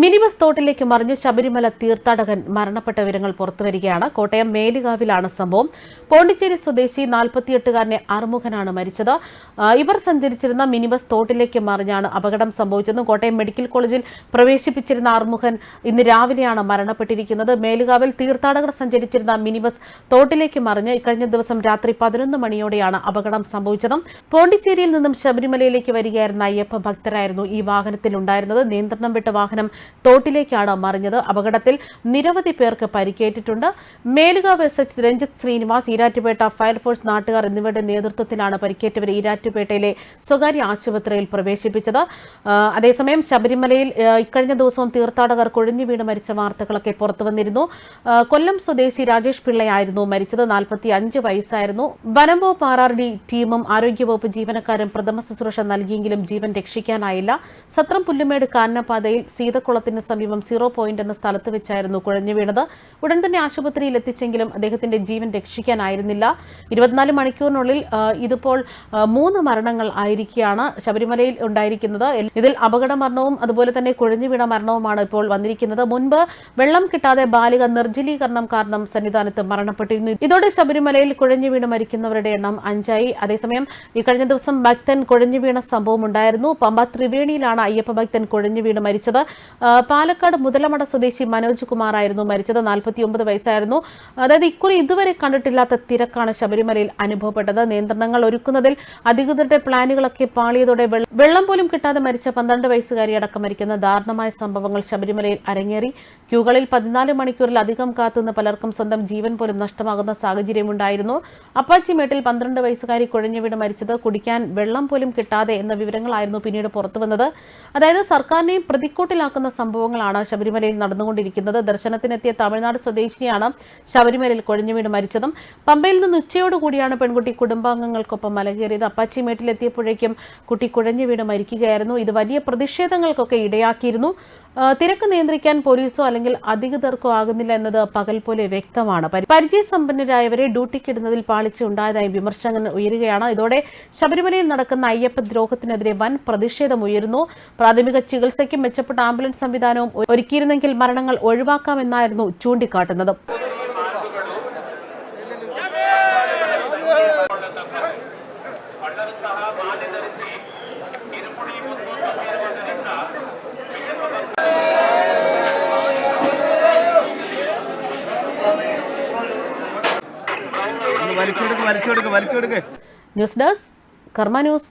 Mini bus തോട്ടിലേക്ക് മറിഞ്ഞ് ശബരിമല തീർത്ഥാടകൻ മരണപ്പെട്ട വിവരങ്ങൾ പുറത്തുവരികയാണ്. കോട്ടയം മേലുകാവിലാണ് സംഭവം. പോണ്ടിച്ചേരി സ്വദേശി നാൽപ്പത്തിയെട്ടുകാരനെ അറുമുഖനാണ് മരിച്ചത്. ഇവർ സഞ്ചരിച്ചിരുന്ന മിനിബസ് തോട്ടിലേക്ക് മറിഞ്ഞാണ് അപകടം സംഭവിച്ചത്. കോട്ടയം മെഡിക്കൽ കോളേജിൽ പ്രവേശിപ്പിച്ചിരുന്ന അറുമുഖൻ ഇന്ന് രാവിലെയാണ് മരണപ്പെട്ടിരിക്കുന്നത്. മേലുകാവിൽ തീർത്ഥാടകർ സഞ്ചരിച്ചിരുന്ന മിനിബസ് തോട്ടിലേക്ക് മറിഞ്ഞ് ഇക്കഴിഞ്ഞ ദിവസം രാത്രി പതിനൊന്ന് മണിയോടെയാണ് അപകടം സംഭവിച്ചത്. പോണ്ടിച്ചേരിയിൽ നിന്നും ശബരിമലയിലേക്ക് വരികയായിരുന്ന അയ്യപ്പ ഭക്തരായിരുന്നു ഈ വാഹനത്തിലുണ്ടായിരുന്നത്. നിയന്ത്രണം വിട്ട വാഹനം തോട്ടിലേക്കാണ് മറിഞ്ഞത്. അപകടത്തിൽ നിരവധി പേർക്ക് പരിക്കേറ്റിട്ടുണ്ട്. Melukavu S H Ranjith Sreenivas Erattupetta fire force നാട്ടുകാർ എന്നിവരുടെ നേതൃത്വത്തിലാണ് പരിക്കേറ്റവരെ ഈരാറ്റുപേട്ടയിലെ സ്വകാര്യ ആശുപത്രിയിൽ പ്രവേശിപ്പിച്ചത്. അതേസമയം ശബരിമലയിൽ ഇക്കഴിഞ്ഞ ദിവസവും തീർത്ഥാടകർ കൊഴിഞ്ഞു വീണ് മരിച്ച വാർത്തകളൊക്കെ പുറത്തു വന്നിരുന്നു. കൊല്ലം സ്വദേശി രാജേഷ് പിള്ളയായിരുന്നു മരിച്ചത്. നാൽപ്പത്തി അഞ്ച് വയസ്സായിരുന്നു വനംവകുപ്പ് പാറാർഡി ടീമും ആരോഗ്യവകുപ്പ് ജീവനക്കാരും പ്രഥമ ശുശ്രൂഷ നൽകിയെങ്കിലും ജീവൻ രക്ഷിക്കാനായില്ല. സത്രം പുല്ലുമേട് കാനനപാതയിൽ സീതക്കുളത്തിന് സമീപം സീറോ പോയിന്റ് എന്ന സ്ഥലത്ത് വെച്ചായിരുന്നു കുഴഞ്ഞു വീണത്. ഉടൻ തന്നെ ആശുപത്രിയിൽ എത്തിച്ചെങ്കിലും അദ്ദേഹത്തിന്റെ ജീവൻ രക്ഷിക്കാനായിരുന്നില്ല. ഇരുപത്തിനാല് മണിക്കൂറിനുള്ളിൽ ഇതിപ്പോൾ മൂന്ന് മരണങ്ങൾ ആയിരിക്കുകയാണ് ശബരിമലയിൽ ഉണ്ടായിരിക്കുന്നത്. ഇതിൽ അപകട മരണവും അതുപോലെ തന്നെ കുഴഞ്ഞു വീണ മരണവുമാണ് ഇപ്പോൾ വന്നിരിക്കുന്നത്. മുൻപ് വെള്ളം കിട്ടാതെ ബാലിക നിർജലീകരണം കാരണം സന്നിധാനത്ത് മരണപ്പെട്ടിരുന്നു. ഇതോടെ ശബരിമലയിൽ കുഴഞ്ഞു വീണ് മരിക്കുന്നവരുടെ എണ്ണം അഞ്ചായി. അതേസമയം ഈ കഴിഞ്ഞ ദിവസം ഭക്തൻ കുഴഞ്ഞു വീണ സംഭവം ഉണ്ടായിരുന്നു. പമ്പ ത്രിവേണിയിലാണ് അയ്യപ്പ ഭക്തൻ കുഴഞ്ഞു വീണ് മരിച്ചത്. പാലക്കാട് മുതലമട സ്വദേശി മനോജ് കുമാർ ആയിരുന്നു മരിച്ചത്. നാൽപ്പത്തിയൊമ്പത് വയസ്സായിരുന്നു. അതായത് ഇക്കുറി ഇതുവരെ കണ്ടിട്ടില്ലാത്ത തിരക്കാണ് ശബരിമലയിൽ അനുഭവപ്പെട്ടത്. നിയന്ത്രണങ്ങൾ ഒരുക്കുന്നതിൽ അധികൃതരുടെ പ്ലാനുകളൊക്കെ പാളിയതോടെ വെള്ളം പോലും കിട്ടാതെ മരിച്ച പന്ത്രണ്ട് വയസ്സുകാരി അടക്കം മരിക്കുന്ന ദാരുണമായ സംഭവങ്ങൾ ശബരിമലയിൽ അരങ്ങേറി. ക്യൂകളിൽ പതിനാല് മണിക്കൂറിലധികം കാത്തുനിന്ന് പലർക്കും സ്വന്തം ജീവൻ പോലും നഷ്ടമാകുന്ന സാഹചര്യമുണ്ടായിരുന്നു അപ്പാച്ചിമേട്ടിൽ പന്ത്രണ്ട് വയസ്സുകാരി കുഴഞ്ഞു വീട് മരിച്ചത്. കുടിക്കാൻ വെള്ളം പോലും കിട്ടാതെ എന്ന വിവരങ്ങളായിരുന്നു പിന്നീട് പുറത്തുവന്നത്. അതായത് സർക്കാരിനെയും പ്രതിക്കൂട്ടിലാക്കുന്ന സംഭവങ്ങളാണ് ശബരിമലയിൽ നടന്നുകൊണ്ടിരിക്കുന്നത്. ദർശനത്തിനെത്തിയ തമിഴ്നാട് സ്വദേശിനിയാണ് ശബരിമലയിൽ കൊഴിഞ്ഞുവീട് മരിച്ചതും പമ്പയിൽ നിന്ന് ഉച്ചയോടുകൂടിയാണ് പെൺകുട്ടി കുടുംബാംഗങ്ങൾക്കൊപ്പം മലകേറിയത് അപ്പാച്ചിമേട്ടിലെത്തിയപ്പോഴേക്കും കുട്ടി കുഴഞ്ഞു വീണ് മരിക്കുകയായിരുന്നു. ഇത് വലിയ പ്രതിഷേധങ്ങൾക്കൊക്കെ ഇടയാക്കിയിരുന്നു. തിരക്ക് നിയന്ത്രിക്കാൻ പോലീസോ അല്ലെങ്കിൽ അധികൃതർക്കോ ആകുന്നില്ല എന്നത് പകൽ പോലെ വ്യക്തമാണ്. പരി- പരിചയസമ്പന്നരായവരെ ഡ്യൂട്ടിക്കിടുന്നതിൽ പാളിച്ച ഉണ്ടായതായി വിമർശനങ്ങൾ ഉയരുകയാണ്. ഇതോടെ ശബരിമലയിൽ നടക്കുന്ന അയ്യപ്പ ദ്രോഹത്തിനെതിരെ വൻ പ്രതിഷേധം ഉയരുന്നു. പ്രാഥമിക ചികിത്സയ്ക്കും മെച്ചപ്പെട്ട ആംബുലൻസ് സംവിധാനവും ഒരുക്കിയിരുന്നെങ്കിൽ മരണങ്ങൾ ഒഴിവാക്കാമെന്നായിരുന്നു ചൂണ്ടിക്കാട്ടുന്നത്. വലിച്ചെടുക്ക് വലിച്ചെടുക്ക് വലിച്ചെടുക്ക്. News desk Karma news